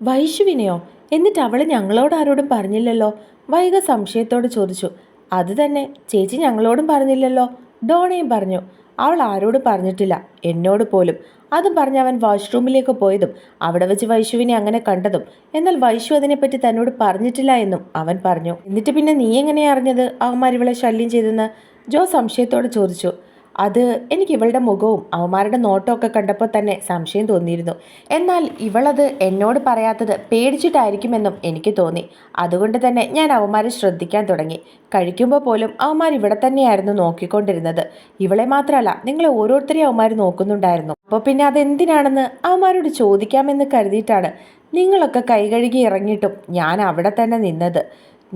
വൈശുവിനെയോ? എന്നിട്ട് അവൾ ഞങ്ങളോട് ആരോടും പറഞ്ഞില്ലല്ലോ. വൈക സംശയത്തോട് ചോദിച്ചു. അത് തന്നെ ചേച്ചി ഞങ്ങളോടും പറഞ്ഞില്ലല്ലോ. ഡോണയും പറഞ്ഞു. അവൾ ആരോടും പറഞ്ഞിട്ടില്ല. എന്നോട് പോലും. അതും പറഞ്ഞ് അവൻ വാഷ്റൂമിലേക്ക് പോയതും അവിടെ വെച്ച് വൈഷുവിനെ അങ്ങനെ കണ്ടതും. എന്നാൽ വൈഷു അതിനെപ്പറ്റി തന്നോട് പറഞ്ഞിട്ടില്ല എന്നും അവൻ പറഞ്ഞു. എന്നിട്ട് പിന്നെ നീ എങ്ങനെയാ അറിഞ്ഞത് അവന്മാർ ഇവളെ ശല്യം ചെയ്തെന്ന്? ജോ സംശയത്തോടെ ചോദിച്ചു. അത് എനിക്ക് ഇവളുടെ മുഖവും അവന്മാരുടെ നോട്ടമൊക്കെ കണ്ടപ്പോൾ തന്നെ സംശയം തോന്നിയിരുന്നു. എന്നാൽ ഇവളത് എന്നോട് പറയാത്തത് പേടിച്ചിട്ടായിരിക്കുമെന്നും എനിക്ക് തോന്നി. അതുകൊണ്ട് തന്നെ ഞാൻ അവന്മാരെ ശ്രദ്ധിക്കാൻ തുടങ്ങി. കഴിക്കുമ്പോൾ പോലും അവന്മാർ ഇവിടെ തന്നെയായിരുന്നു നോക്കിക്കൊണ്ടിരുന്നത്. ഇവളെ മാത്രമല്ല നിങ്ങളെ ഓരോരുത്തരെയും അവന്മാർ നോക്കുന്നുണ്ടായിരുന്നു. അപ്പോൾ പിന്നെ അതെന്തിനാണെന്ന് അവന്മാരോട് ചോദിക്കാമെന്ന് കരുതിയിട്ടാണ് നിങ്ങളൊക്കെ കൈകഴുകി ഇറങ്ങിയിട്ടും ഞാൻ അവിടെ തന്നെ നിന്നത്.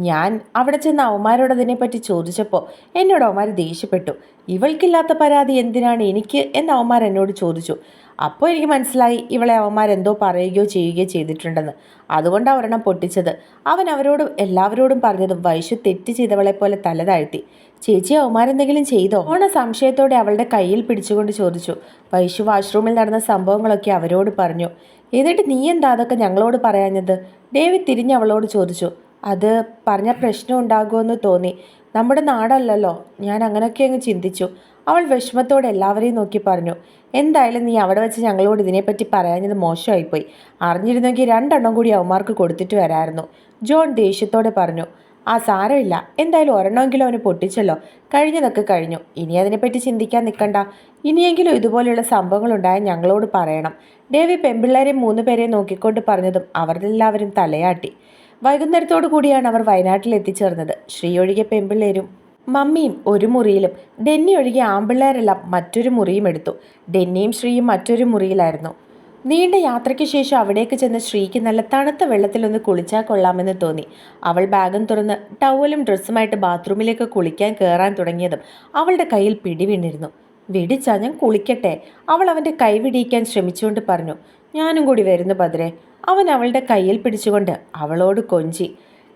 ഞാൻ അവിടെ ചെന്ന് അവന്മാരോട് അതിനെപ്പറ്റി ചോദിച്ചപ്പോൾ എന്നോട് അവന്മാർ ദേഷ്യപ്പെട്ടു. ഇവൾക്കില്ലാത്ത പരാതി എന്തിനാണ് എനിക്ക് എന്ന് അവന്മാർ എന്നോട് ചോദിച്ചു. അപ്പോൾ എനിക്ക് മനസ്സിലായി ഇവളെ അവന്മാരെന്തോ പറയുകയോ ചെയ്യുകയോ ചെയ്തിട്ടുണ്ടെന്ന്. അതുകൊണ്ട് ഒരെണ്ണം പൊട്ടിച്ചത്. അവൻ അവരോട് എല്ലാവരോടും പറഞ്ഞത് വൈശു തെറ്റ് ചെയ്തവളെ പോലെ തല താഴ്ത്തി ചേച്ചി അവന്മാരെന്തെങ്കിലും ചെയ്തോ? ഓണ സംശയത്തോടെ അവളുടെ കയ്യിൽ പിടിച്ചുകൊണ്ട് ചോദിച്ചു. വൈശു വാഷ്റൂമിൽ നടന്ന സംഭവങ്ങളൊക്കെ അവരോട് പറഞ്ഞു. എന്നിട്ട് നീ എന്താ അതൊക്കെ ഞങ്ങളോട് പറയാഞ്ഞത്? ഡേവിഡ് തിരിഞ്ഞ് അവളോട് ചോദിച്ചു. അത് പറഞ്ഞ പ്രശ്നം ഉണ്ടാകുമെന്ന് തോന്നി. നമ്മുടെ നാടല്ലല്ലോ. ഞാൻ അങ്ങനെയൊക്കെ അങ്ങ് ചിന്തിച്ചു. അവൾ വിഷമത്തോടെ എല്ലാവരെയും നോക്കി പറഞ്ഞു. എന്തായാലും നീ അവിടെ വെച്ച് ഞങ്ങളോട് ഇതിനെപ്പറ്റി പറയാഞ്ഞത് മോശമായിപ്പോയി. അറിഞ്ഞിരുന്നെങ്കിൽ രണ്ടെണ്ണം കൂടി അവന്മാർക്ക് കൊടുത്തിട്ട് വരായിരുന്നു. ജോൺ ദേഷ്യത്തോടെ പറഞ്ഞു. ആ സാരമില്ല. എന്തായാലും ഒരെണ്ണമെങ്കിലും അവന് പൊട്ടിച്ചല്ലോ. കഴിഞ്ഞതൊക്കെ കഴിഞ്ഞു. ഇനി അതിനെപ്പറ്റി ചിന്തിക്കാൻ നിൽക്കണ്ട. ഇനിയെങ്കിലും ഇതുപോലെയുള്ള സംഭവങ്ങൾ ഉണ്ടായാൽ ഞങ്ങളോട് പറയണം. ദേവി പെമ്പിള്ളേരെ മൂന്ന് പേരെ നോക്കിക്കൊണ്ട് പറഞ്ഞതും അവരെല്ലാവരും തലയാട്ടി. വൈകുന്നേരത്തോടു കൂടിയാണ് അവർ വയനാട്ടിൽ എത്തിച്ചേർന്നത്. ശ്രീ ഒഴികെ പെമ്പിള്ളേരും മമ്മിയും ഒരു മുറിയിലും ഡെന്നി ഒഴികെ ആമ്പിള്ളേരെല്ലാം മറ്റൊരു മുറിയും എടുത്തു. ഡെന്നിയും ശ്രീയും മറ്റൊരു മുറിയിലായിരുന്നു. നീണ്ട യാത്രയ്ക്ക് ശേഷം അവിടേക്ക് ചെന്ന് ശ്രീക്ക് നല്ല തണുത്ത വെള്ളത്തിലൊന്ന് കുളിച്ചാൽ കൊള്ളാമെന്ന് തോന്നി. അവൾ ബാഗും തുറന്ന് ടവലും ഡ്രസ്സുമായിട്ട് ബാത്റൂമിലേക്ക് കുളിക്കാൻ കയറാൻ തുടങ്ങിയതും അവളുടെ കയ്യിൽ പിടി വീണിരുന്നു വെടിച്ചാ ഞാൻ കുളിക്കട്ടെ? അവൾ അവന്റെ കൈ വിടിയിക്കാൻ ശ്രമിച്ചുകൊണ്ട് പറഞ്ഞു. ഞാനും കൂടി വരുന്നു ഭദ്രെ. അവൻ അവളുടെ കയ്യിൽ പിടിച്ചുകൊണ്ട് അവളോട് കൊഞ്ചി.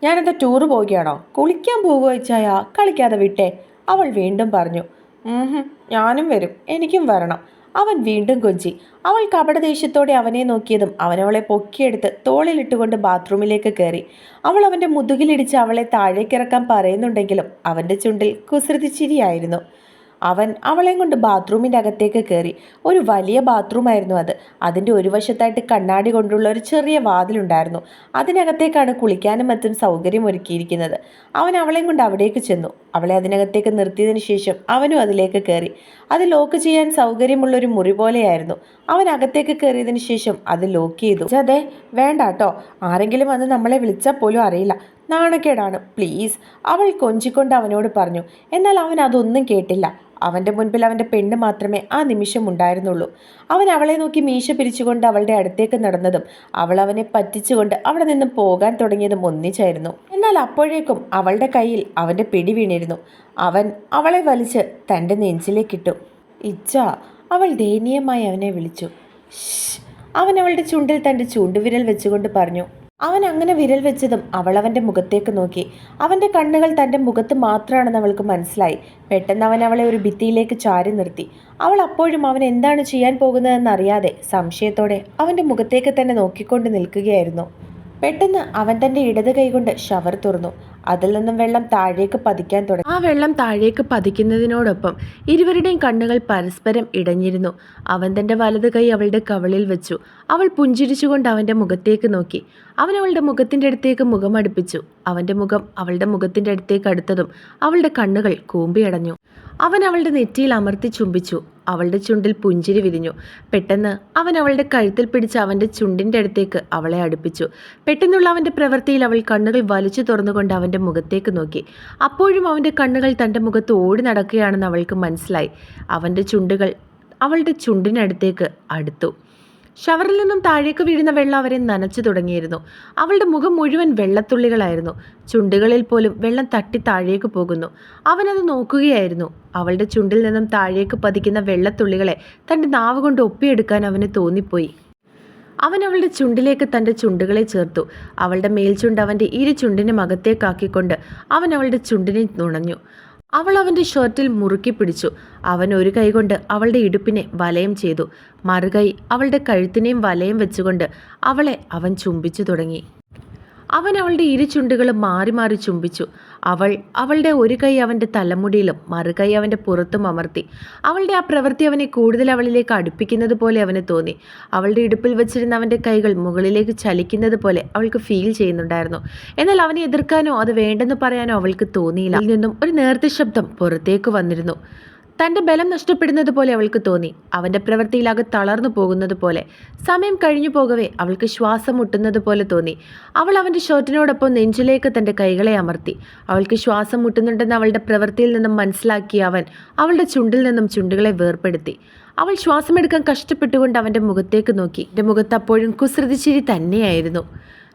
ഞാനെന്താ ടൂറ് പോവുകയാണോ? കുളിക്കാൻ പോകുക വെച്ചായ കളിക്കാതെ വിട്ടേ. അവൾ വീണ്ടും പറഞ്ഞു "ഉംഹും, ഞാനും വരും. എനിക്കും വരണം. അവൻ വീണ്ടും കൊഞ്ചി. അവൾ കപടദേഷ്യത്തോടെ അവനെ നോക്കിയതും അവനവളെ പൊക്കിയെടുത്ത് തോളിലിട്ടുകൊണ്ട് ബാത്റൂമിലേക്ക് കയറി. അവൾ അവന്റെ മുതുകിലിടിച്ച് അവളെ താഴേക്കിറക്കാൻ പറയുന്നുണ്ടെങ്കിലും അവന്റെ ചുണ്ടിൽ കുസൃതി ചിരിയായിരുന്നു. അവൻ അവളെയും കൊണ്ട് ബാത്റൂമിന്റെ അകത്തേക്ക് കയറി. ഒരു വലിയ ബാത്റൂമായിരുന്നു അത്. അതിന്റെ ഒരു വശത്തായിട്ട് കണ്ണാടി കൊണ്ടുള്ള ഒരു ചെറിയ വാതിലുണ്ടായിരുന്നു. അതിനകത്തേക്കാണ് കുളിക്കാനും മറ്റും സൗകര്യം ഒരുക്കിയിരിക്കുന്നത്. അവൻ അവളെയും കൊണ്ട് അവിടേക്ക് ചെന്നു. അവളെ അതിനകത്തേക്ക് നിർത്തിയതിന് ശേഷം അവനും അതിലേക്ക് കയറി. അത് ലോക്ക് ചെയ്യാൻ സൗകര്യമുള്ള ഒരു മുറി പോലെയായിരുന്നു. അവൻ അകത്തേക്ക് കയറിയതിന് ശേഷം അത് ലോക്ക് ചെയ്തു. അതെ വേണ്ട കേട്ടോ. ആരെങ്കിലും അത് നമ്മളെ വിളിച്ചാൽ പോലും അറിയില്ല. നാണക്കേടാണ്. പ്ലീസ്. അവൾ കൊഞ്ചിക്കൊണ്ട് അവനോട് പറഞ്ഞു. എന്നാൽ അവൻ അതൊന്നും കേട്ടില്ല. അവന്റെ മുൻപിൽ അവന്റെ പെണ്ണ് മാത്രമേ ആ നിമിഷം ഉണ്ടായിരുന്നുള്ളൂ. അവൻ അവളെ നോക്കി മീശ പിരിച്ചുകൊണ്ട് അവളുടെ അടുത്തേക്ക് നടന്നതും അവൾ അവനെ പറ്റിച്ചുകൊണ്ട് അവിടെ നിന്നും പോകാൻ തുടങ്ങിയതും ഒന്നിച്ചായിരുന്നു. എന്നാൽ അപ്പോഴേക്കും അവളുടെ കയ്യിൽ അവന്റെ പിടി വീണിരുന്നു. അവൻ അവളെ വലിച്ച് തന്റെ നെഞ്ചിലേക്കിട്ടു. ഇച്ച അവൾ ദയനീയമായി അവനെ വിളിച്ചു. അവൻ അവളുടെ ചുണ്ടിൽ തന്റെ ചൂണ്ടുവിരൽ വെച്ചുകൊണ്ട് പറഞ്ഞു. അവൻ അങ്ങനെ വിരൽ വെച്ചതും അവൾ അവന്റെ മുഖത്തേക്ക് നോക്കി. അവന്റെ കണ്ണുകൾ തന്റെ മുഖത്ത് മാത്രമാണെന്ന് അവൾക്ക് മനസ്സിലായി. പെട്ടെന്ന് അവൻ അവളെ ഒരു ഭിത്തിയിലേക്ക് ചാരി നിർത്തി. അവൾ അപ്പോഴും അവൻ എന്താണ് ചെയ്യാൻ പോകുന്നതെന്ന് അറിയാതെ സംശയത്തോടെ അവന്റെ മുഖത്തേക്ക് തന്നെ നോക്കിക്കൊണ്ട് നിൽക്കുകയായിരുന്നു. പെട്ടെന്ന് അവൻ തന്റെ ഇടത് കൈകൊണ്ട് ഷവർ തുറന്നു. അതിൽ നിന്നും വെള്ളം താഴേക്ക് പതിക്കാൻ തുടങ്ങി. ആ വെള്ളം താഴേക്ക് പതിക്കുന്നതിനോടൊപ്പം ഇരുവരുടെയും കണ്ണുകൾ പരസ്പരം ഇടഞ്ഞിരുന്നു. അവൻ തന്റെ വലത് കൈ അവളുടെ കവളിൽ വെച്ചു. അവൾ പുഞ്ചിരിച്ചുകൊണ്ട് അവന്റെ മുഖത്തേക്ക് നോക്കി. അവൻ അവളുടെ മുഖത്തിന്റെ അടുത്തേക്ക് മുഖം അടുപ്പിച്ചു. അവന്റെ മുഖം അവളുടെ മുഖത്തിന്റെ അടുത്തേക്ക് അടുത്തതും അവളുടെ കണ്ണുകൾ കൂമ്പിയടഞ്ഞു. അവൻ അവളുടെ നെറ്റിയിൽ അമർത്തി ചുംബിച്ചു. അവളുടെ ചുണ്ടിൽ പുഞ്ചിരി വിരിഞ്ഞു. പെട്ടെന്ന് അവൻ അവളുടെ കഴുത്തിൽ പിടിച്ച് അവന്റെ ചുണ്ടിന്റെ അടുത്തേക്ക് അവളെ അടുപ്പിച്ചു. പെട്ടെന്നുള്ള അവന്റെ പ്രവൃത്തിയിൽ അവൾ കണ്ണുകൾ വലിച്ചു തുറന്നുകൊണ്ട് അവന്റെ മുഖത്തേക്ക് നോക്കി. അപ്പോഴും അവന്റെ കണ്ണുകൾ തന്റെ മുഖത്ത് ഓടി നടക്കുകയാണെന്ന് അവൾക്ക് മനസ്സിലായി. അവന്റെ ചുണ്ടുകൾ അവളുടെ ചുണ്ടിനടുത്തേക്ക് അടുത്തു. ഷവറിൽ നിന്നും താഴേക്ക് വീഴുന്ന വെള്ളം അവരെ നനച്ചു തുടങ്ങിയിരുന്നു. അവളുടെ മുഖം മുഴുവൻ വെള്ളത്തുള്ളികളായിരുന്നു. ചുണ്ടുകളിൽ പോലും വെള്ളം തട്ടി താഴേക്ക് പോകുന്നു. അവനത് നോക്കുകയായിരുന്നു. അവളുടെ ചുണ്ടിൽ നിന്നും താഴേക്ക് പതിക്കുന്ന വെള്ളത്തുള്ളികളെ തന്റെ നാവ് കൊണ്ട് ഒപ്പിയെടുക്കാൻ അവന് തോന്നിപ്പോയി. അവൻ അവളുടെ ചുണ്ടിലേക്ക് തന്റെ ചുണ്ടുകളെ ചേർത്തു. അവളുടെ മേൽചുണ്ട് അവന്റെ ഇരു ചുണ്ടിനും അകത്തേക്കാക്കിക്കൊണ്ട് അവൻ അവളുടെ ചുണ്ടിനെ നുണഞ്ഞു. അവൾ അവന്റെ ഷർട്ടിൽ മുറുക്കി പിടിച്ചു. അവൻ ഒരു കൈകൊണ്ട് അവളുടെ ഇടുപ്പിനെ വലയം ചെയ്തു. മറുകൈ അവളുടെ കഴുത്തിനെയും വലയം വെച്ചുകൊണ്ട് അവളെ അവൻ ചുംബിച്ചു തുടങ്ങി. അവൻ അവളുടെ ഇരു ചുണ്ടുകളും മാറി മാറി ചുംബിച്ചു. അവൾ അവളുടെ ഒരു കൈ അവന്റെ തലമുടിയിലും മറുകൈ അവന്റെ പുറത്തും അമർത്തി. അവളുടെ ആ പ്രവൃത്തി അവനെ കൂടുതൽ അവളിലേക്ക് അടുപ്പിക്കുന്നത് പോലെ അവന് തോന്നി. അവളുടെ ഇടുപ്പിൽ വെച്ചിരുന്ന അവന്റെ കൈകൾ മുകളിലേക്ക് ചലിക്കുന്നത് പോലെ അവൾക്ക് ഫീൽ ചെയ്യുന്നുണ്ടായിരുന്നു. എന്നാൽ അവനെ എതിർക്കാനോ അത് വേണ്ടെന്ന് പറയാനോ അവൾക്ക് തോന്നിയില്ല. അതിൽ നിന്നും ഒരു നേർത്ത ശബ്ദം പുറത്തേക്ക് വന്നിരുന്നു. തന്റെ ബലം നഷ്ടപ്പെടുന്നത് പോലെ അവൾക്ക് തോന്നി. അവന്റെ പ്രവൃത്തിയിലാകെ തളർന്നു പോകുന്നത് പോലെ. സമയം കഴിഞ്ഞു പോകവേ അവൾക്ക് ശ്വാസം മുട്ടുന്നത് പോലെ തോന്നി. അവൾ അവന്റെ ഷർട്ടിനോടൊപ്പം നെഞ്ചിലേക്ക് തന്റെ കൈകളെ അമർത്തി. അവൾക്ക് ശ്വാസം മുട്ടുന്നുണ്ടെന്ന് അവളുടെ പ്രവൃത്തിയിൽ നിന്നും മനസ്സിലാക്കിയ അവൻ അവളുടെ ചുണ്ടിൽ നിന്നും ചുണ്ടുകളെ വേർപ്പെടുത്തി. അവൾ ശ്വാസമെടുക്കാൻ കഷ്ടപ്പെട്ടുകൊണ്ട് അവന്റെ മുഖത്തേക്ക് നോക്കി. എന്റെ മുഖത്ത് അപ്പോഴും കുസൃതിച്ചിരി തന്നെയായിരുന്നു.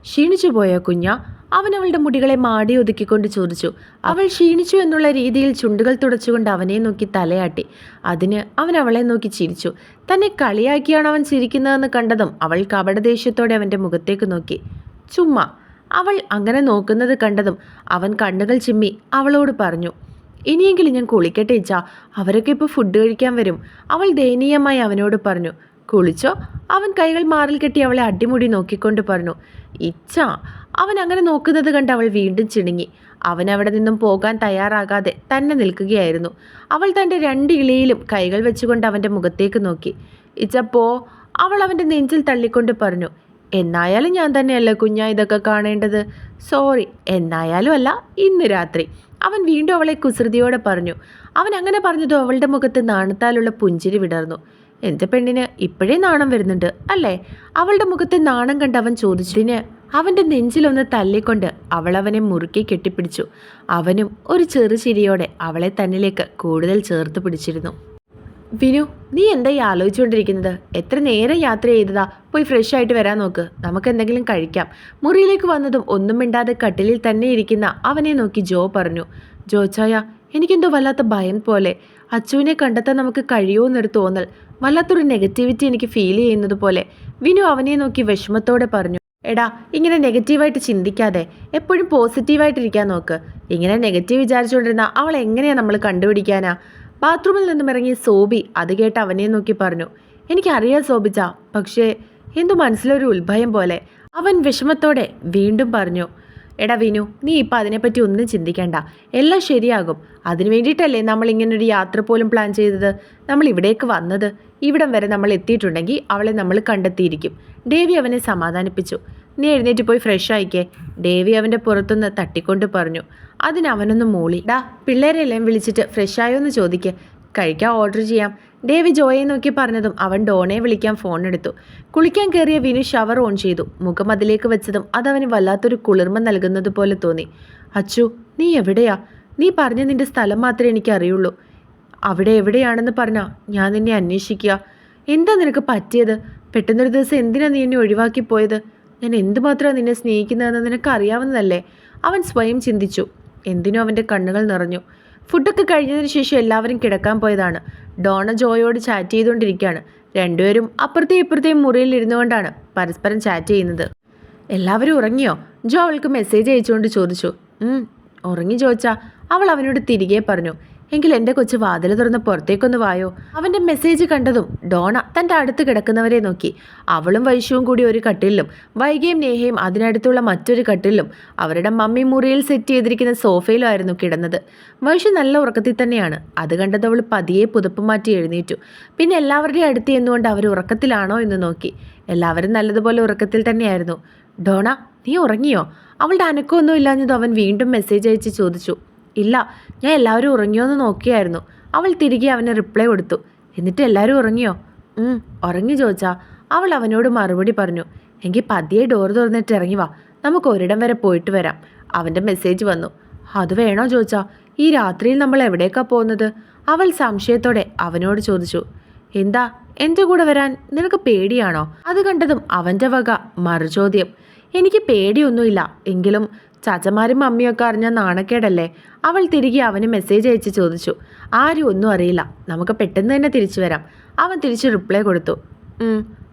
ക്ഷീണിച്ചു പോയ കുഞ്ഞ അവൻ അവളുടെ മുടികളെ മാടി ഒതുക്കിക്കൊണ്ട് ചോദിച്ചു അവൾ ക്ഷീണിച്ചു എന്നുള്ള രീതിയിൽ ചുണ്ടുകൾ തുടച്ചുകൊണ്ട് അവനെ നോക്കി തലയാട്ടി. അതിന് അവൻ അവളെ നോക്കി ചിരിച്ചു. തന്നെ കളിയാക്കിയാണ് അവൻ ചിരിക്കുന്നതെന്ന് കണ്ടതും അവൾ കപടദേഷ്യത്തോടെ അവന്റെ മുഖത്തേക്ക് നോക്കി. ചുമ്മാ അവൾ അങ്ങനെ നോക്കുന്നത് കണ്ടതും അവൻ കണ്ണുകൾ ചിമ്മി അവളോട് പറഞ്ഞു ഇനിയെങ്കിലും ഞാൻ കുളിക്കട്ടെ ഇച്ചാ അവരൊക്കെ ഇപ്പോൾ ഫുഡ് കഴിക്കാൻ വരും. അവൾ ദയനീയമായി അവനോട് പറഞ്ഞു കുളിച്ചോ? അവൻ കൈകൾ മാറിൽ കെട്ടി അവളെ അടിമുടി നോക്കിക്കൊണ്ട് പറഞ്ഞു ഇച്ച അവൻ അങ്ങനെ നോക്കുന്നത് കണ്ട് അവൾ വീണ്ടും ചിണുങ്ങി. അവൻ അവിടെ നിന്നും പോകാൻ തയ്യാറാകാതെ തന്നെ നിൽക്കുകയായിരുന്നു. അവൾ തന്റെ രണ്ട് ഇളിയിലും കൈകൾ വെച്ചുകൊണ്ട് അവന്റെ മുഖത്തേക്ക് നോക്കി. ഇച്ചപ്പോ അവൾ അവന്റെ നെഞ്ചിൽ തള്ളിക്കൊണ്ട് പറഞ്ഞു എന്നായാലും ഞാൻ തന്നെയല്ല കുഞ്ഞ ഇതൊക്കെ കാണേണ്ടത്? സോറി എന്നായാലും അല്ല ഇന്ന് രാത്രി. അവൻ വീണ്ടും അവളെ കുസൃതിയോടെ പറഞ്ഞു അവൻ അങ്ങനെ പറഞ്ഞതും? അവളുടെ മുഖത്ത് നാണത്താലുള്ള പുഞ്ചിരി വിടർന്നു. എന്റെ പെണ്ണിന് ഇപ്പോഴേ നാണം വരുന്നുണ്ട് അല്ലേ? അവളുടെ മുഖത്തെ നാണം കണ്ട് അവൻ ചോദിച്ചതിന് അവന്റെ നെഞ്ചിലൊന്ന് തല്ലിക്കൊണ്ട് അവൾ അവനെ മുറുക്കി കെട്ടിപ്പിടിച്ചു. അവനും ഒരു ചെറു ചിരിയോടെ അവളെ തന്നിലേക്ക് കൂടുതൽ ചേർത്ത് പിടിച്ചിരുന്നു. വിനു നീ എന്താ ഈ ആലോചിച്ചുകൊണ്ടിരിക്കുന്നത്? എത്ര നേരം യാത്ര ചെയ്തതാ? പോയി ഫ്രഷ് ആയിട്ട് വരാൻ നോക്ക്. നമുക്ക് എന്തെങ്കിലും കഴിക്കാം. മുറിയിലേക്ക് വന്നതും ഒന്നും മിണ്ടാതെ കട്ടിലിൽ തന്നെ ഇരിക്കുന്ന അവനെ നോക്കി ജോ പറഞ്ഞു. ജോ ചായ എനിക്കെന്തോ വല്ലാത്ത ഭയം പോലെ. അച്ചുവിനെ കണ്ടെത്താൻ നമുക്ക് കഴിയുമോ എന്നൊരു തോന്നൽ. വല്ലാത്തൊരു നെഗറ്റിവിറ്റി എനിക്ക് ഫീൽ ചെയ്യുന്നത് പോലെ. വിനു അവനെ നോക്കി വിഷമത്തോടെ പറഞ്ഞു. എടാ ഇങ്ങനെ നെഗറ്റീവായിട്ട് ചിന്തിക്കാതെ എപ്പോഴും പോസിറ്റീവായിട്ടിരിക്കാൻ നോക്ക്. ഇങ്ങനെ നെഗറ്റീവ് വിചാരിച്ചുകൊണ്ടിരുന്ന അവൾ എങ്ങനെയാ നമ്മൾ കണ്ടുപിടിക്കാനാ? ബാത്റൂമിൽ നിന്നും ഇറങ്ങിയ സോബി അത് കേട്ട് അവനെ നോക്കി പറഞ്ഞു. എനിക്കറിയാം സോബിച്ച പക്ഷേ എന്തോ മനസ്സിലൊരു ഉത്ഭയം പോലെ. അവൻ വിഷമത്തോടെ വീണ്ടും പറഞ്ഞു. എടാ വിനു നീ ഇപ്പം അതിനെപ്പറ്റി ഒന്നും ചിന്തിക്കേണ്ട. എല്ലാം ശരിയാകും. അതിനു വേണ്ടിയിട്ടല്ലേ നമ്മൾ ഇങ്ങനൊരു യാത്ര പോലും പ്ലാൻ ചെയ്തത്? നമ്മൾ ഇവിടേക്ക് വന്നത്. ഇവിടം വരെ നമ്മൾ എത്തിയിട്ടുണ്ടെങ്കിൽ അവളെ നമ്മൾ കണ്ടെത്തിയിരിക്കും. ദേവി അവനെ സമാധാനിപ്പിച്ചു. നീ എഴുന്നേറ്റ് പോയി ഫ്രഷ് ആയിക്കേ. ദേവി അവന്റെ പുറത്തുനിന്ന് തട്ടിക്കൊണ്ട് പറഞ്ഞു. അതിന് അവനൊന്ന് മൂളി. ഡാ പിള്ളേരെ എല്ലാം വിളിച്ചിട്ട് ഫ്രഷ് ആയോ എന്ന് ചോദിക്ക്. കഴിക്കാൻ ഓർഡർ ചെയ്യാം. ഡേവി ജോയെ നോക്കി പറഞ്ഞതും അവൻ ഡോണെ വിളിക്കാൻ ഫോൺ എടുത്തു. കുളിക്കാൻ കയറിയ വിനു ഷവർ ഓൺ ചെയ്തു. മുഖം അതിലേക്ക് വെച്ചതും അതവന് വല്ലാത്തൊരു കുളിർമ നൽകുന്നത് പോലെ തോന്നി. അച്ചു നീ എവിടെയാ? നീ പറഞ്ഞ നിന്റെ സ്ഥലം മാത്രമേ എനിക്ക് അറിയുള്ളൂ അവിടെ എവിടെയാണെന്ന് പറഞ്ഞാ ഞാൻ നിന്നെ അന്വേഷിക്കുക. എന്താ നിനക്ക് പറ്റിയത്? പെട്ടെന്നൊരു ദിവസം എന്തിനാ നീ എന്നെ ഒഴിവാക്കി പോയത്? ഞാൻ എന്തുമാത്രമാണ് നിന്നെ സ്നേഹിക്കുന്നതെന്ന് നിനക്ക് അറിയാവുന്നതല്ലേ അവൻ സ്വയം ചിന്തിച്ചു. എന്തിനോ അവന്റെ കണ്ണുകൾ നിറഞ്ഞു. ഫുഡൊക്കെ കഴിഞ്ഞതിന് ശേഷം എല്ലാവരും കിടക്കാൻ പോയതാണ്. ഡോണ ജോയോട് ചാറ്റ് ചെയ്തുകൊണ്ടിരിക്കുകയാണ്. രണ്ടുപേരും അപ്പുറത്തെയും ഇപ്പുറത്തെയും മുറിയിൽ ഇരുന്നുകൊണ്ടാണ് പരസ്പരം ചാറ്റ് ചെയ്യുന്നത്. എല്ലാവരും ഉറങ്ങിയോ? ജോ അവൾക്ക് മെസ്സേജ് അയച്ചുകൊണ്ട് ചോദിച്ചു. "ഉം, ഉറങ്ങി ചോദിച്ചാ അവൾ അവനോട് തിരികെ പറഞ്ഞു. എങ്കിൽ എന്റെ കൊച്ചു വാതിൽ തുറന്ന് പുറത്തേക്കൊന്ന് വായോ? അവന്റെ മെസ്സേജ് കണ്ടതും ഡോണ തന്റെ അടുത്ത് കിടക്കുന്നവരെ നോക്കി. അവളും വൈശുവും കൂടി ഒരു കട്ടിലും വൈകിയും നേഹയും അതിനടുത്തുള്ള മറ്റൊരു കട്ടിലും അവരുടെ മമ്മി മുറിയിൽ സെറ്റ് ചെയ്തിരിക്കുന്ന സോഫയിലുമായിരുന്നു കിടന്നത്. വൈശു നല്ല ഉറക്കത്തിൽ തന്നെയാണ്. അത് കണ്ടത് അവൾ പതിയെ പുതപ്പ് മാറ്റി എഴുന്നേറ്റു. പിന്നെ എല്ലാവരുടെയും അടുത്ത് എന്നുകൊണ്ട് അവർ ഉറക്കത്തിലാണോ എന്ന് നോക്കി. എല്ലാവരും നല്ലതുപോലെ ഉറക്കത്തിൽ തന്നെയായിരുന്നു. ഡോണ നീ ഉറങ്ങിയോ? അവളുടെ അനക്കമൊന്നും ഇല്ലാഞ്ഞത് അവൻ വീണ്ടും മെസ്സേജ് അയച്ച് ചോദിച്ചു. ഇല്ല ഞാൻ എല്ലാവരും ഉറങ്ങിയോ എന്ന് നോക്കിയായിരുന്നു. അവൾ തിരികെ അവനെ റിപ്ലൈ കൊടുത്തു. എന്നിട്ട് എല്ലാവരും ഉറങ്ങിയോ? ഉറങ്ങി ചോദിച്ചാ അവൾ അവനോട് മറുപടി പറഞ്ഞു. എങ്കിൽ പതിയെ ഡോർ തുറന്നിട്ട് ഇറങ്ങി വാ. നമുക്ക് ഒരിടം വരെ പോയിട്ട് വരാം. അവന്റെ മെസ്സേജ് വന്നു. അത് വേണോ ചോദിച്ചാ ഈ രാത്രിയിൽ നമ്മൾ എവിടേക്കാ പോകുന്നത്? അവൾ സംശയത്തോടെ അവനോട് ചോദിച്ചു. എന്താ? എന്റെ കൂടെ വരാൻ നിനക്ക് പേടിയാണോ? അത് കണ്ടതും അവന്റെ വക മറുചോദ്യം. എനിക്ക് പേടിയൊന്നുമില്ല. എങ്കിലും ചാച്ചമാരും മമ്മിയൊക്കെ അറിഞ്ഞ നാണക്കേടല്ലേ? അവൾ തിരികെ അവന് മെസ്സേജ് അയച്ച് ചോദിച്ചു. ആരും ഒന്നും അറിയില്ല. നമുക്ക് പെട്ടെന്ന് തന്നെ തിരിച്ചു വരാം. അവൻ തിരിച്ച് റിപ്ലൈ കൊടുത്തു.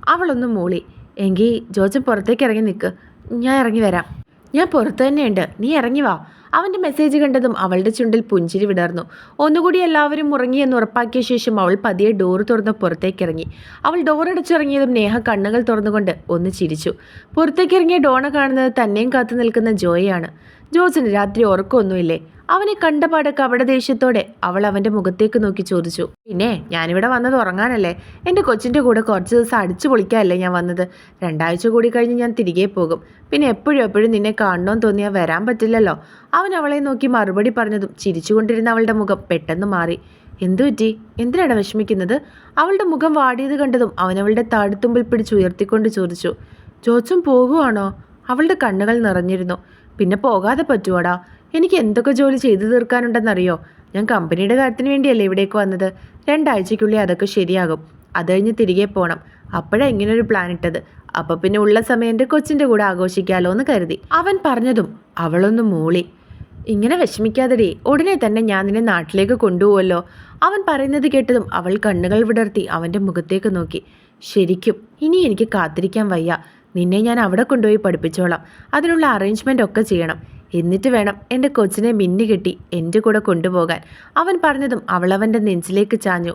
അവളൊന്ന് മൂളി. എങ്കിൽ ജോജൻ പുറത്തേക്ക് ഇറങ്ങി നിൽക്ക് ഞാൻ ഇറങ്ങി വരാം. ഞാൻ പുറത്തു തന്നെയുണ്ട്. നീ ഇറങ്ങി വാ. അവന്റെ മെസ്സേജ് കണ്ടതും അവളുടെ ചുണ്ടിൽ പുഞ്ചിരി വിടർന്നു. ഒന്നുകൂടി എല്ലാവരും ഉറങ്ങിയെന്ന് ഉറപ്പാക്കിയ ശേഷം അവൾ പതിയെ ഡോർ തുറന്ന് പുറത്തേക്ക് ഇറങ്ങി. അവൾ ഡോറടച്ചിറങ്ങിയതും നേഹ കണ്ണുകൾ തുറന്നുകൊണ്ട് ഒന്ന് ചിരിച്ചു. പുറത്തേക്കിറങ്ങിയ ഡോണ കാണുന്നത് തന്നെയും കാത്തു നിൽക്കുന്ന ജോയാണ് ജോസിന് രാത്രി ഉറക്കമൊന്നുമില്ലേ? അവനെ കണ്ടപാട് അവിടെ ദേഷ്യത്തോടെ അവൾ അവന്റെ മുഖത്തേക്ക് നോക്കി ചോദിച്ചു പിന്നെ ഞാനിവിടെ വന്നത് ഉറങ്ങാനല്ലേ? എന്റെ കൊച്ചിന്റെ കൂടെ കുറച്ച് ദിവസം അടിച്ചു പൊളിക്കാനല്ലേ ഞാൻ വന്നത്. രണ്ടാഴ്ച കൂടി കഴിഞ്ഞ് ഞാൻ തിരികെ പോകും. പിന്നെ എപ്പോഴും എപ്പോഴും നിന്നെ കാണണമെന്ന് തോന്നിയാൽ വരാൻ പറ്റില്ലല്ലോ? അവൻ അവളെ നോക്കി മറുപടി പറഞ്ഞതും ചിരിച്ചുകൊണ്ടിരുന്ന അവളുടെ മുഖം പെട്ടെന്ന് മാറി. എന്തു പറ്റി? എന്തിനാണ് വിഷമിക്കുന്നത്? അവളുടെ മുഖം വാടിയത് കണ്ടതും അവൻ അവളുടെ താടുത്തുമ്പിൽ പിടിച്ച് ഉയർത്തിക്കൊണ്ട് ചോദിച്ചു ജോച്ചും പോകുവാണോ? അവളുടെ കണ്ണുകൾ നിറഞ്ഞിരുന്നു. പിന്നെ പോകാതെ പറ്റുവാടാ? എനിക്ക് എന്തൊക്കെ ജോലി ചെയ്തു തീർക്കാനുണ്ടെന്നറിയോ? ഞാൻ കമ്പനിയുടെ കാര്യത്തിന് വേണ്ടിയല്ലേ ഇവിടേക്ക് വന്നത്. രണ്ടാഴ്ചയ്ക്കുള്ളിൽ അതൊക്കെ ശരിയാകും. അത് കഴിഞ്ഞ് തിരികെ പോകണം അപ്പോഴാണ് ഒരു പ്ലാൻ ഇട്ടത്. അപ്പൊ പിന്നെ ഉള്ള സമയം എന്റെ കൊച്ചിന്റെ കൂടെ ആഘോഷിക്കാലോ എന്ന് കരുതി. അവൻ പറഞ്ഞതും അവളൊന്ന് മൂളി. ഇങ്ങനെ വിഷമിക്കാതെടേ ഉടനെ തന്നെ ഞാൻ നിന്നെ നാട്ടിലേക്ക് കൊണ്ടുപോവല്ലോ. അവൻ പറയുന്നത് കേട്ടതും അവൾ കണ്ണുകൾ വിടർത്തി അവന്റെ മുഖത്തേക്ക് നോക്കി. ശരിക്കും ഇനി എനിക്ക് കാത്തിരിക്കാൻ വയ്യ. നിന്നെ ഞാൻ അവിടെ കൊണ്ടുപോയി പഠിപ്പിച്ചോളാം. അതിനുള്ള അറേഞ്ച്മെന്റ് ഒക്കെ ചെയ്യണം. എന്നിട്ട് വേണം എന്റെ കൊച്ചിനെ മിന്നി കെട്ടി എന്റെ കൂടെ കൊണ്ടുപോകാൻ. അവൻ പറഞ്ഞതും അവളവന്റെ നെഞ്ചിലേക്ക് ചാഞ്ഞു.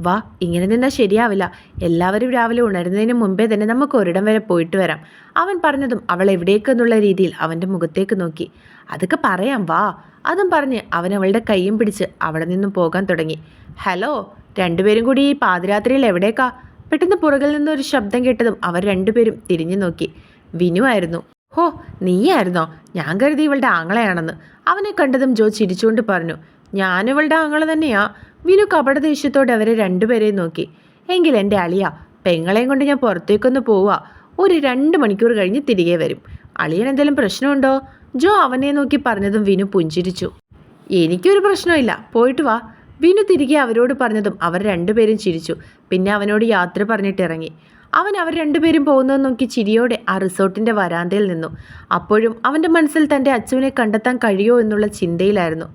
വാ ഇങ്ങനെ നിന്നാൽ ശരിയാവില്ല. എല്ലാവരും രാവിലെ ഉണരുന്നതിന് മുമ്പേ തന്നെ നമുക്ക് ഒരിടം വരെ പോയിട്ട് വരാം. അവൻ പറഞ്ഞതും അവൾ എവിടേക്കെന്നുള്ള രീതിയിൽ അവന്റെ മുഖത്തേക്ക് നോക്കി. അതൊക്കെ പറയാം വാ. അതും പറഞ്ഞ് അവൻ അവളുടെ കൈയും പിടിച്ച് അവിടെ നിന്നും പോകാൻ തുടങ്ങി. ഹലോ രണ്ടുപേരും കൂടി ഈ പാതിരാത്രിയിൽ എവിടേക്കാ? പെട്ടെന്ന് പുറകിൽ നിന്നൊരു ശബ്ദം കേട്ടതും അവർ രണ്ടുപേരും തിരിഞ്ഞു നോക്കി. വിനു ആയിരുന്നു. ഹോ നീയായിരുന്നോ? ഞാൻ കരുതി ഇവളുടെ ആങ്ങളെയാണെന്ന്. അവനെ കണ്ടതും ജോ ചിരിച്ചുകൊണ്ട് പറഞ്ഞു ഞാൻ ഇവളുടെ ആങ്ങളെ തന്നെയാ. വിനു കപടദേഷ്യത്തോടെ അവരെ രണ്ടുപേരെയും നോക്കി. എങ്കിൽ എന്റെ അളിയ പെങ്ങളെയും കൊണ്ട് ഞാൻ പുറത്തേക്കൊന്ന് പോവുക ഒരു രണ്ട് മണിക്കൂർ കഴിഞ്ഞ് തിരികെ വരും. അളിയൻ എന്തെങ്കിലും പ്രശ്നമുണ്ടോ? ജോ അവനെ നോക്കി പറഞ്ഞതും വിനു പുഞ്ചിരിച്ചു. എനിക്കൊരു പ്രശ്നമില്ല പോയിട്ട് വാ. വിനു തിരികെ അവരോട് പറഞ്ഞതും അവർ രണ്ടുപേരും ചിരിച്ചു. പിന്നെ അവനോട് യാത്ര പറഞ്ഞിട്ട് ഇറങ്ങി അവൻ അവർ രണ്ടുപേരും പോകുന്നത് നോക്കി ചിരിയോടെ ആ റിസോർട്ടിന്റെ വരാന്തയിൽ നിന്നു. അപ്പോഴും അവന്റെ മനസ്സിൽ തന്റെ അച്ഛനെ കണ്ടെത്താൻ കഴിയോ എന്നുള്ള ചിന്തയിലായിരുന്നു.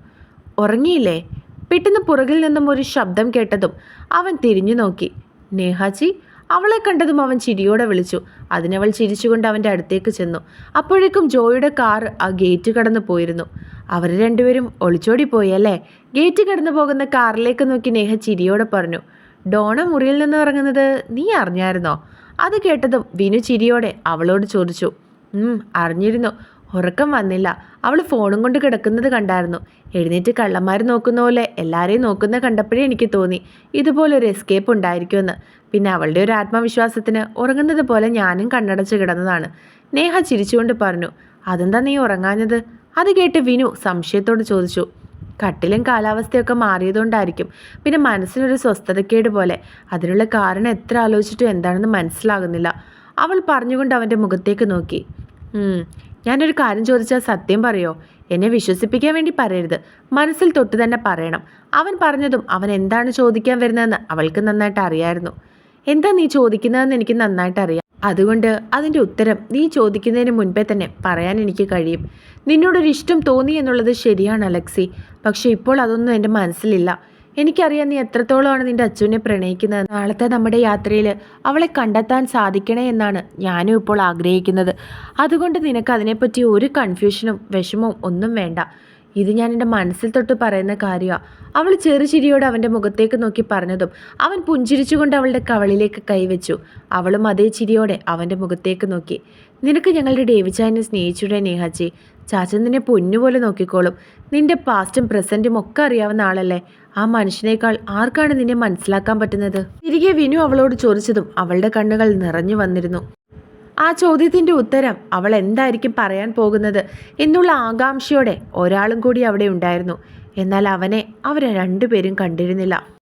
ഉറങ്ങിയില്ലേ? പെട്ടെന്ന് പുറകിൽ നിന്നും ഒരു ശബ്ദം കേട്ടതും അവൻ തിരിഞ്ഞു നോക്കി. നേഹാജി? അവളെ കണ്ടതും അവൻ ചിരിയോടെ വിളിച്ചു. അതിനവൾ ചിരിച്ചുകൊണ്ട് അവന്റെ അടുത്തേക്ക് ചെന്നു. അപ്പോഴേക്കും ജോയുടെ കാർ ആ ഗേറ്റ് കടന്നു പോയിരുന്നു. അവർ രണ്ടുപേരും ഒളിച്ചോടി പോയി അല്ലേ? ഗേറ്റ് കടന്നു പോകുന്ന കാറിലേക്ക് നോക്കി നേഹ ചിരിയോടെ പറഞ്ഞു. ഡോണ മുറിയിൽ നിന്ന് ഇറങ്ങുന്നത് നീ അറിഞ്ഞായിരുന്നോ? അത് കേട്ടതും വിനു ചിരിയോടെ അവളോട് ചോദിച്ചു. അറിഞ്ഞിരുന്നു. ഉറക്കം വന്നില്ല. അവൾ ഫോണും കൊണ്ട് കിടക്കുന്നത് കണ്ടായിരുന്നു. എഴുന്നേറ്റ് കള്ളന്മാർ നോക്കുന്ന പോലെ എല്ലാവരെയും നോക്കുന്ന കണ്ടപ്പോഴേ എനിക്ക് തോന്നി ഇതുപോലൊരു എസ്കേപ്പ് ഉണ്ടായിരിക്കുമെന്ന്. പിന്നെ അവളുടെ ഒരു ആത്മവിശ്വാസത്തിന് ഉറങ്ങുന്നത് പോലെ ഞാനും കണ്ണടച്ച് കിടന്നതാണ്. നേഹ ചിരിച്ചുകൊണ്ട് പറഞ്ഞു അതെന്താ നീ ഉറങ്ങാഞ്ഞത്? അത് കേട്ട് വിനു സംശയത്തോട് ചോദിച്ചു. കട്ടിലും കാലാവസ്ഥയൊക്കെ മാറിയതുകൊണ്ടായിരിക്കും. പിന്നെ മനസ്സിനൊരു സ്വസ്ഥതക്കേട് പോലെ. അതിനുള്ള കാരണം എത്ര ആലോചിച്ചിട്ടും എന്താണെന്ന് മനസ്സിലാകുന്നില്ല. അവൾ പറഞ്ഞുകൊണ്ട് അവന്റെ മുഖത്തേക്ക് നോക്കി. "ഉം, ഞാനൊരു കാര്യം ചോദിച്ചാൽ സത്യം പറയോ? എന്നെ വിശ്വസിപ്പിക്കാൻ വേണ്ടി പറയരുത്. മനസ്സിൽ തൊട്ട് തന്നെ പറയണം. അവൻ പറഞ്ഞതും അവൻ എന്താണ് ചോദിക്കാൻ വരുന്നതെന്ന് അവൾക്ക് നന്നായിട്ട് അറിയായിരുന്നു. എന്താ നീ ചോദിക്കുന്നതെന്ന് എനിക്ക് നന്നായിട്ട് അറിയാം. അതുകൊണ്ട് അതിന്റെ ഉത്തരം നീ ചോദിക്കുന്നതിന് മുൻപേ തന്നെ പറയാൻ എനിക്ക് കഴിയും. നിന്നോടൊരു ഇഷ്ടം തോന്നി എന്നുള്ളത് ശരിയാണ് അലക്സി. പക്ഷേ ഇപ്പോൾ അതൊന്നും എന്റെ മനസ്സിലില്ല. എനിക്കറിയാം നീ എത്രത്തോളമാണ് നിന്റെ അച്ഛനെ പ്രണയിക്കുന്നത്. നാളത്തെ നമ്മുടെ യാത്രയിൽ അവളെ കണ്ടെത്താൻ സാധിക്കണേ എന്നാണ് ഞാനും ഇപ്പോൾ ആഗ്രഹിക്കുന്നത്. അതുകൊണ്ട് നിനക്ക് അതിനെപ്പറ്റി ഒരു കൺഫ്യൂഷനും വിഷമവും ഒന്നും വേണ്ട. ഇത് ഞാൻ എന്റെ മനസ്സിൽ തൊട്ട് പറയുന്ന കാര്യമാണ് അവൾ ചെറുചിരിയോട് അവന്റെ മുഖത്തേക്ക് നോക്കി പറഞ്ഞതും അവൻ പുഞ്ചിരിച്ചുകൊണ്ട് അവളുടെ കവളിലേക്ക് കൈവച്ചു. അവളും അതേ ചിരിയോടെ അവന്റെ മുഖത്തേക്ക് നോക്കി. നിനക്ക് ഞങ്ങളുടെ ഡേവിച്ചാനെ സ്നേഹിച്ചുടെ നേഹാച്ചി ചാച്ചൻ നിന്നെ പൊന്നുപോലെ നോക്കിക്കോളും. നിന്റെ പാസ്റ്റും പ്രസന്റും ഒക്കെ അറിയാവുന്ന ആളല്ലേ. ആ മനുഷ്യനേക്കാൾ ആർക്കാണ് നിന്നെ മനസ്സിലാക്കാൻ പറ്റുന്നത്? തിരികെ വിനു അവളോട് ചോദിച്ചതും അവളുടെ കണ്ണുകൾ നിറഞ്ഞു വന്നിരുന്നു. ആ ചോദ്യത്തിന്റെ ഉത്തരം അവൾ എന്തായിരിക്കും പറയാൻ പോകുന്നത് എന്നുള്ള ആകാംക്ഷയോടെ ഒരാളും കൂടി അവിടെ ഉണ്ടായിരുന്നു. എന്നാൽ അവനെ അവരെ രണ്ടുപേരും കണ്ടിരുന്നില്ല.